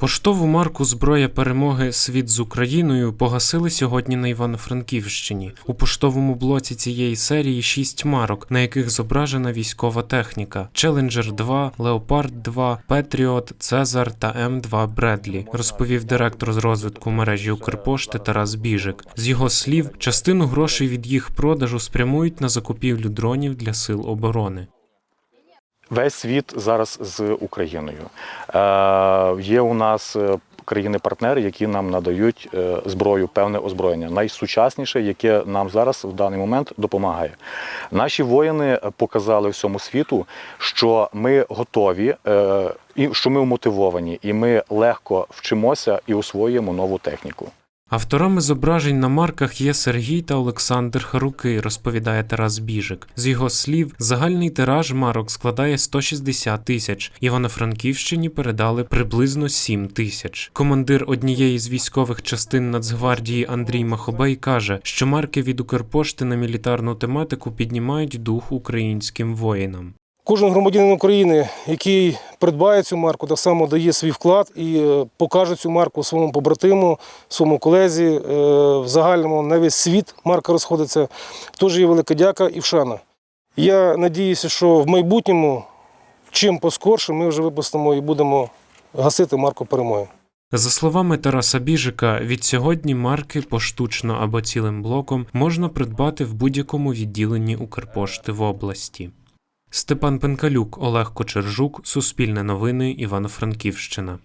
Поштову марку Зброя перемоги Світ з Україною погасили сьогодні на Івано-Франківщині. У поштовому блоці цієї серії шість марок, на яких зображена військова техніка: Челенджер 2, Леопард 2, Петріот, Цезар та М2 Бредлі, розповів директор з розвитку мережі Укрпошти Тарас Біжик. З його слів, частину грошей від їх продажу спрямують на закупівлю дронів для сил оборони. Весь світ зараз з Україною. Е, є у нас е, країни-партнери, які нам надають е, зброю, певне озброєння, найсучасніше, яке нам зараз в даний момент допомагає. Наші воїни показали всьому світу, що ми готові, е, і що ми мотивовані, і ми легко вчимося і освоюємо нову техніку. Авторами зображень на марках є Сергій та Олександр Харуки, розповідає Тарас Біжик. З його слів, загальний тираж марок складає 160 тисяч. Івано-Франківщині передали приблизно 7 тисяч. Командир однієї з військових частин Нацгвардії Андрій Махобей каже, що марки від Укрпошти на мілітарну тематику піднімають дух українським воїнам. Кожен громадянин України, який придбає цю марку, так само дає свій вклад і е, покаже цю марку своєму побратиму, своєму колезі. Е, В загальному на весь світ марка розходиться. Теж є велика дяка і вшана. Я надіюся, що в майбутньому, чим поскорше, ми вже випустимо і будемо гасити марку перемоги. За словами Тараса Біжика, від сьогодні марки поштучно або цілим блоком можна придбати в будь-якому відділенні Укрпошти в області. Степан Пенкалюк, Олег Кочержук, Суспільне новини, Івано-Франківщина.